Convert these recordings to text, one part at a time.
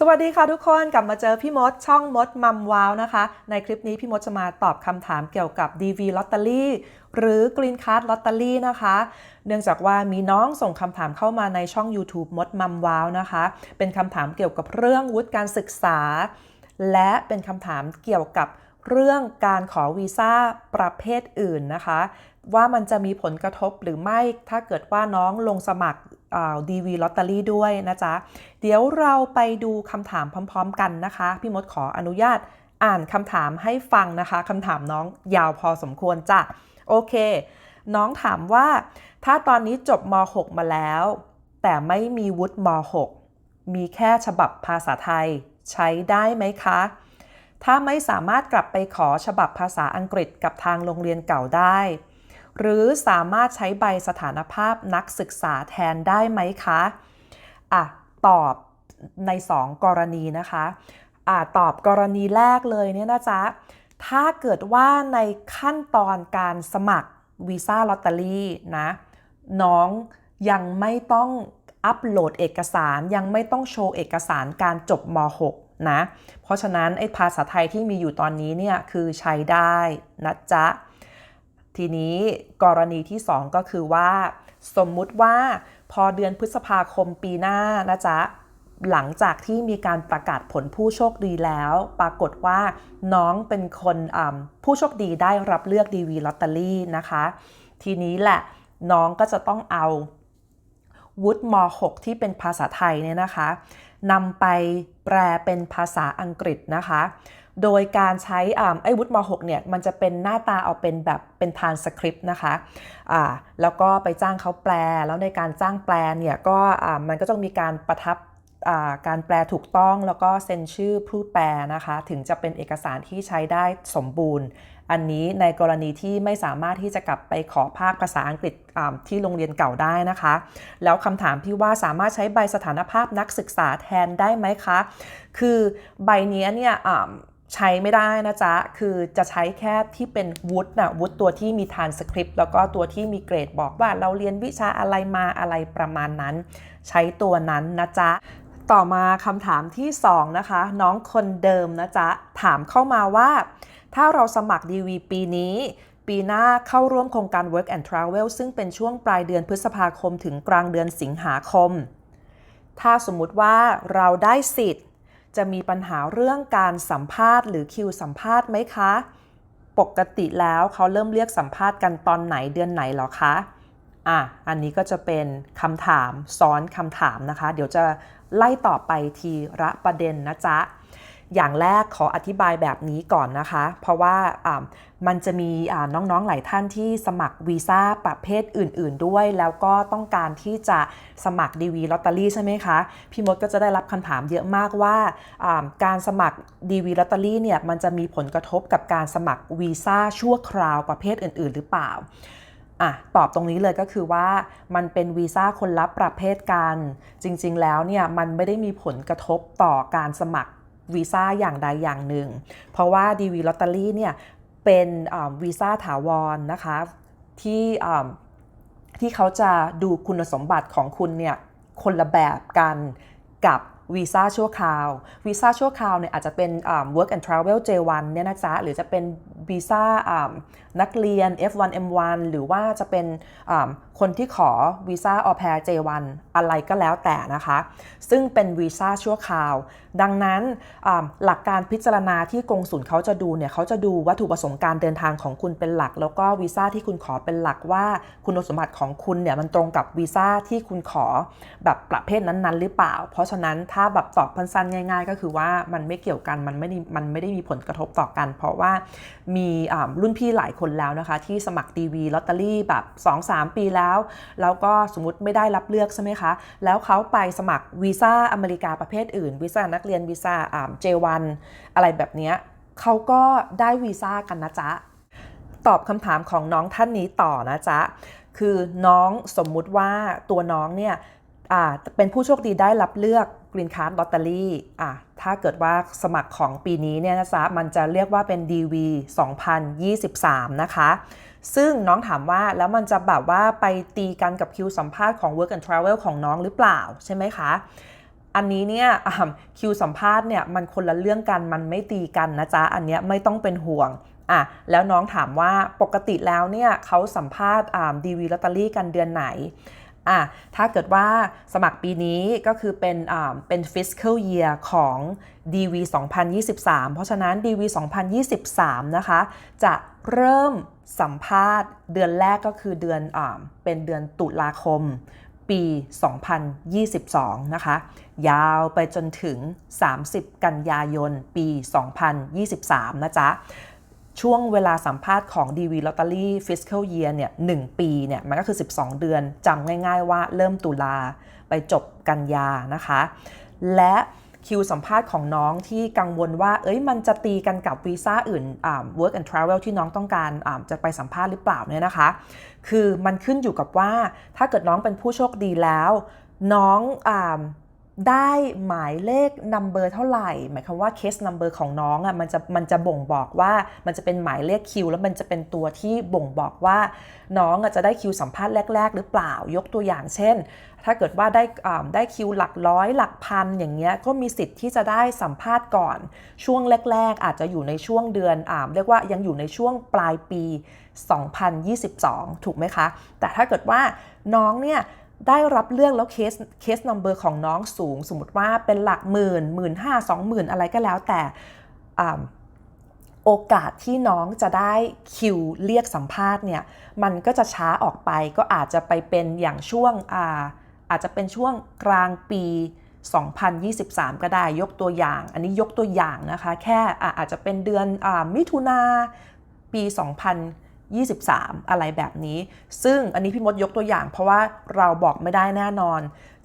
สวัสดีค่ะทุกคนกลับมาเจอพี่มดช่องมดมัมว้าวนะคะ ในคลิปนี้พี่มดจะมาตอบคำถามเกี่ยวกับ DV ลอตเตอรี่หรือ Green Card ลอตเตอรี่นะคะ เนื่องจากว่ามีน้องส่งคำถามเข้ามาในช่อง YouTube มดมัมว้าวนะคะ เป็นคำถามเกี่ยวกับเรื่องวุฒิการศึกษา และเป็นคำถามเกี่ยวกับ เรื่องการขอวีซ่าประเภทอื่นนะคะ ว่ามันจะมีผลกระทบหรือไม่ถ้าเกิดว่าน้องลงสมัครดีวีลอตเตอรี่ด้วยนะจ๊ะ เดี๋ยวเราไปดูคำถามพร้อมๆกันนะคะ พี่มดขออนุญาตอ่านคำถามให้ฟังนะคะคำถามน้องยาวพอสมควรจ้ะ โอเค น้องถามว่าถ้าตอนนี้จบม .6 มาแล้ว แต่ไม่มีวุฒิม .6 มีแค่ฉบับภาษาไทยใช้ได้ไหมคะ ถ้าไม่สามารถกลับไปขอฉบับภาษาอังกฤษกับทางโรงเรียนเก่าได้ หรือสามารถใช้ใบสถานภาพนักศึกษาแทนได้ไหมคะอะตอบใน 2 กรณีนะคะอะตอบกรณีแรกเลยเนี่ยนะจ๊ะ ถ้าเกิดว่าในขั้นตอนการสมัครวีซ่าลอตเตอรี่นะ น้องยังไม่ต้องอัปโหลดเอกสารยังไม่ต้องโชว์เอกสารการจบม .6 นะ เพราะฉะนั้นไอ้ภาษาไทยที่มีอยู่ตอนนี้เนี่ยคือใช้ได้นะจ๊ะ ทีนี้กรณีที่ 2 ก็คือว่า สมมุติว่าพอเดือนพฤษภาคมปีหน้านะจ๊ะหลังจากที่มีการประกาศผลผู้โชคดีแล้ว ปรากฏว่าน้องเป็นคนผู้โชคดีได้รับเลือกดีวีลอตเตอรี่นะคะ ทีนี้แหละน้องก็จะต้องเอา วุฒิม .6 ที่เป็นภาษาไทยเนี่ยนะคะนำไปแปลเป็นภาษาอังกฤษนะคะ โดยการใช้ไอ้วุฒิม .6 เนี่ยมันจะเป็นหน้าตาเอาเป็นแบบเป็นทานสคริปต์นะคะะแล้วก็ไปจ้างเขาแปล แล้วในการจ้างแปลเนี่ยก็มันก็ต้องมีการประทับ การแปลถูกต้องแล้วก็เซ็นชื่อผู้แปลนะคะ ถึงจะเป็นเอกสารที่ใช้ได้สมบูรณ์ อันนี้ในกรณีที่ไม่สามารถที่จะกลับไปขอภาคภาษาอังกฤษที่โรงเรียนเก่าได้นะคะ แล้วคำถามที่ว่าสามารถใช้ใบสถานภาพนักศึกษาแทนได้ไหมคะ คือใบนี้เนี่ยใช้ไม่ได้นะจ๊ะ คือจะใช้แค่ที่เป็นวุฒินะวุฒิตัวที่มีทานสคริปต์แล้วก็ตัวที่มีเกรดบอกว่าเราเรียนวิชาอะไรมาอะไรประมาณนั้น ใช้ตัวนั้นนะจ๊ะ ต่อมาคำถามที่ 2 นะคะ น้องคนเดิมนะจ๊ะ ถามเข้ามาว่า ถ้าเราสมัคร DV ปีนี้ ปีหน้าเข้าร่วมโครงการ Work and Travel ซึ่งเป็นช่วงปลายเดือนพฤษภาคมถึงกลางเดือนสิงหาคม ถ้าสมมุติว่าเราได้สิทธิ์ จะมีปัญหาเรื่องการสัมภาษณ์หรือคิวสัมภาษณ์ไหมคะ ปกติแล้วเขาเริ่มเรียกสัมภาษณ์กันตอนไหนเดือนไหนหรอคะอะ อันนี้ก็จะเป็นคำถามซ้อนคำถามนะคะ เดี๋ยวจะ ไล่ต่อไปทีละประเด็นนะจ๊ะ อย่างแรกขออธิบายแบบนี้ก่อนนะคะ เพราะว่ามันจะมีน้องๆหลายท่านที่สมัครวีซ่าประเภทอื่น ๆ ด้วย แล้วก็ต้องการที่จะสมัครดีวีลอตเตอรี่ใช่ไหมคะ พี่มดก็จะได้รับคำถามเยอะมากว่าการสมัครดีวีลอตเตอรี่เนี่ยมันจะมีผลกระทบกับการสมัครวีซ่าชั่วคราวประเภทอื่น ๆ หรือเปล่า อะตอบตรงนี้เลยก็คือว่ามันเป็นวีซ่าคนละประเภทกัน จริง ๆ แล้วเนี่ยมันไม่ได้มีผลกระทบต่อการสมัครวีซ่าอย่างใดอย่างหนึ่ง เพราะว่าดีวีลอตเตอรี่เนี่ยเป็นวีซ่าถาวรนนะคะที่ที่เขาจะดูคุณสมบัติของคุณเนี่ยคนละแบบกันกับ วีซ่าชั่วคราววีซ่าชั่วคราวเนี่ยอาจจะเป็น work and travel J1 เนี่ยนะจ๊ะหรือจะเป็นวีซ่านักเรียน F1 M1 หรือว่าจะเป็นคนที่ขอวีซ่าออแพร์ J1 อะไรก็แล้วแต่นะคะ ซึ่งเป็นวีซ่าชั่วคราว ดังนั้นหลักการพิจารณาที่กงสุลเขาจะดูเนี่ยเขาจะดูวัตถุประสงค์การเดินทางของคุณเป็นหลัก แล้วก็วีซ่าที่คุณขอเป็นหลักว่าคุณสมบัติของคุณเนี่ยมันตรงกับวีซ่าที่คุณขอแบบประเภทนั้นๆ หรือเปล่า เพราะฉะนั้นถ้าแบบตอบสั้นง่าย ๆ ก็คือว่ามันไม่เกี่ยวกันมันไม่ได้มันไม่ได้มีผลกระทบต่อกัน เพราะว่ามีรุ่นพี่หลายคนแล้วนะคะ ที่สมัครดีวีลอตเตอรี่แบบ 2-3 ปีแล้ว แล้วก็สมมติไม่ได้รับเลือกใช่ไหมคะ แล้วเขาไปสมัครวีซ่าอเมริกาประเภทอื่นวีซ่านักเรียนวีซ่าเจวันอะไรแบบนี้เขาก็ได้วีซ่ากันนะจ๊ะตอบคำถามของน้องท่านนี้ต่อนะจ๊ะ คือน้องสมมุติว่าตัวน้องเนี่ย เป็นผู้โชคดีได้รับเลือก Green Card Lottery อะถ้าเกิดว่าสมัครของปีนี้เนี่ยนะจ๊ะมันจะเรียกว่าเป็น DV 2023 นะคะ ซึ่งน้องถามว่าแล้วมันจะแบบว่าไปตีกันกับคิวสัมภาษณ์ของ Work and Travel ของน้องหรือเปล่าใช่ไหมคะ อันนี้เนี่ยคิวสัมภาษณ์เนี่ยมันคนละเรื่องกันมันไม่ตีกันนะจ๊ะ อันเนี้ยไม่ต้องเป็นห่วงอะแล้วน้องถามว่าปกติแล้วเนี่ยเขาสัมภาษณ์ดีวีลอตเตอรี่กันเดือนไหน อะถ้าเกิดว่าสมัครปีนี้ก็คือเป็นอ่าเป็น fiscal year ของ DV 2023 เพราะฉะนั้น DV 2023 นะคะ จะเริ่มสัมภาษณ์เดือนแรกก็คือเดือนอ่าเป็นเดือนตุลาคมปี 2022 นะคะ ยาวไปจนถึง 30 กันยายน ปี 2023 นะจ๊ะ ช่วงเวลาสัมภาษณ์ของ DV Lottery Fiscal Year เนี่ย1ปีเนี่ยมันก็คือ 12 เดือนจำง่าย ๆ ว่าเริ่มตุลาไปจบกันยานะคะ และคิวสัมภาษณ์ของน้องที่กังวลว่า เอ้ยมันจะตีกันกับวีซ่าอื่น work and travel ที่น้องต้องการจะไปสัมภาษณ์หรือเปล่าเนี่ยนะคะ คือมันขึ้นอยู่กับว่าถ้าเกิดน้องเป็นผู้โชคดีแล้ว น้องอ ได้หมายเลขนัมเบอร์เท่าไหร่ หมายความว่าเคสนัมเบอร์ของน้องอะมันจะมันจะบ่งบอกว่ามันจะเป็นหมายเลขคิวแล้วมันจะเป็นตัวที่บ่งบอกว่า น้องจะได้คิวสัมภาษณ์แรก ๆ หรือเปล่ายกตัวอย่างเช่น ถ้าเกิดว่าได้ได้คิวหลักร้อยหลักพันอย่างเงี้ยก็มีสิทธิ์ที่จะได้สัมภาษณ์ก่อน ช่วงแรก ๆ อาจจะอยู่ในช่วงเดือนอ่าเรียกว่ายังอยู่ในช่วงปลายปี 2022 ถูกไหมคะ แต่ถ้าเกิดว่าน้องเนี่ย ได้รับเลือกแล้วเคสเคสนัมเบอร์ของน้องสูง สมมติว่าเป็นหลักหมื่นหมื่นห้าสองหมื่นอะไรก็แล้วแต่โอกาสที่น้องจะได้คิวเรียกสัมภาษณ์เนี่ยมันก็จะช้าออกไปก็อาจจะไปเป็นอย่างช่วงอาอาจจะเป็นช่วงกลางปี 2023 ก็ได้ยกตัวอย่าง อันนี้ยกตัวอย่างนะคะ แค่อาจจะเป็นเดือนอมิถุนาปี 23 อะไรแบบนี้ ซึ่งอันนี้พี่มดยกตัวอย่าง เพราะว่าเราบอกไม่ได้แน่นอน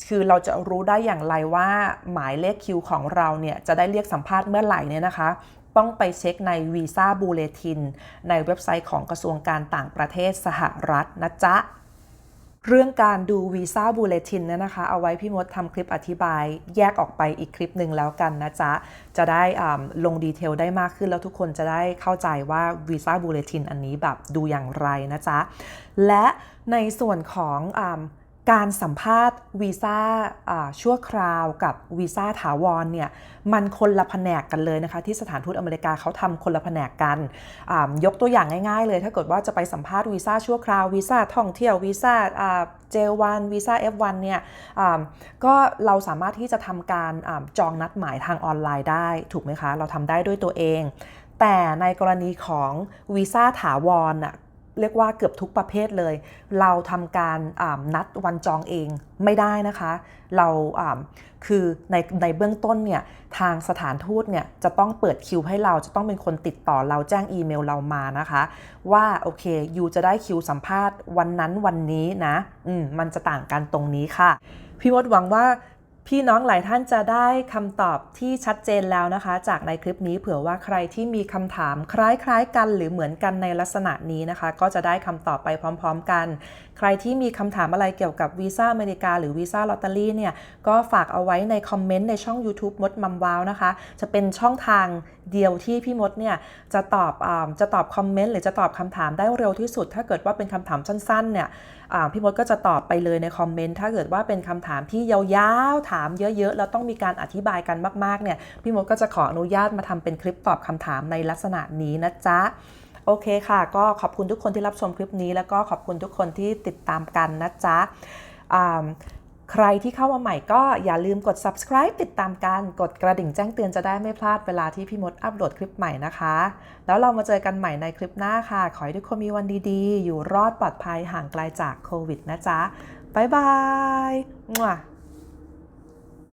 คือเราจะรู้ได้อย่างไรว่าหมายเลขคิวของเราเนี่ยจะได้เรียกสัมภาษณ์เมื่อไหร่เนี่ยนะคะ ต้องไปเช็คในวีซ่าบูเลตินในเว็บไซต์ของกระทรวงการต่างประเทศสหรัฐนะจ๊ะ เรื่องการดูวีซ่าบูเลตินเนี่ยนะคะ เอาไว้พี่มดทำคลิปอธิบายแยกออกไปอีกคลิปหนึ่งแล้วกันนะจ๊ะ จะได้ลงดีเทลได้มากขึ้นแล้วทุกคนจะได้เข้าใจว่าวีซ่าบูเลตินอันนี้แบบดูอย่างไรนะจ๊ะ และในส่วนของ การสัมภาษณ์วีซ่าชั่วคราวกับวีซ่าถาวรเนี่ยมันคนละแผนกกันเลยนะคะที่สถานทูตอเมริกาเขาทำคนละแผนกกันยกตัวอย่างง่ายๆเลย ถ้าเกิดว่าจะไปสัมภาษณ์วีซ่าชั่วคราววีซ่าท่องเที่ยววีซ่าเจวันวีซ่า F1 เนี่ยก็เราสามารถที่จะทำการจองนัดหมายทางออนไลน์ได้ถูกไหมคะ เราทำได้ด้วยตัวเอง แต่ในกรณีของวีซ่าถาวรน่ะ เรียกว่าเกือบทุกประเภทเลย เราทำการนัดวันจองเองไม่ได้นะคะ เราคือในในเบื้องต้นเนี่ยทางสถานทูตเนี่ยจะต้องเปิดคิวให้เราจะต้องเป็นคนติดต่อเราแจ้งอีเมลเรามานะคะ ว่าโอเคยูจะได้คิวสัมภาษณ์วันนั้นวันนี้นะ อืมมันจะต่างกันตรงนี้ค่ะ พี่มดหวังว่า พี่น้องหลายท่านจะได้คำตอบที่ชัดเจนแล้วนะคะ จากในคลิปนี้เผื่อว่าใครที่มีคำถามคล้ายๆ กันหรือเหมือนกันในลักษณะนี้นะคะ ก็จะได้คำตอบไปพร้อม ๆ กัน ใครที่มีคำถามอะไรเกี่ยวกับวีซ่าอเมริกาหรือวีซ่าลอตเตอรี่เนี่ยก็ฝากเอาไว้ในคอมเมนต์ในช่อง YouTube มดมัมวาวนะคะ จะเป็นช่องทาง เดียวที่พี่มดเนี่ยจะตอบอจะตอบคอมเมนต์หรือจะตอบคำถามได้เร็วที่สุด ถ้าเกิดว่าเป็นคำถามสั้นๆเนี่ยพี่มดก็จะตอบไปเลยในคอมเมนต์ถ้าเกิดว่าเป็นคำถามที่ยาวๆถามเยอะๆแล้วต้องมีการอธิบายกันมากๆเนี่ยพี่มดก็จะขออนุญาตมาทำเป็นคลิปตอบคำถามในลักษณะนี้นะจ๊ะโอเคค่ะ ก็ขอบคุณทุกคนที่รับชมคลิปนี้ แล้วก็ขอบคุณทุกคนที่ติดตามกันนะจ๊ะ ใครที่เข้ามาใหม่ก็อย่าลืมกด subscribe ติดตามกันกดกระดิ่งแจ้งเตือนจะได้ไม่พลาดเวลาที่พี่มดอัปโหลดคลิปใหม่นะคะ แล้วเรามาเจอกันใหม่ในคลิปหน้าค่ะ ขอให้ทุกคนมีวันดีๆ อยู่รอดปลอดภัยห่างไกลจากโควิดนะจ๊ะบ๊ายบาย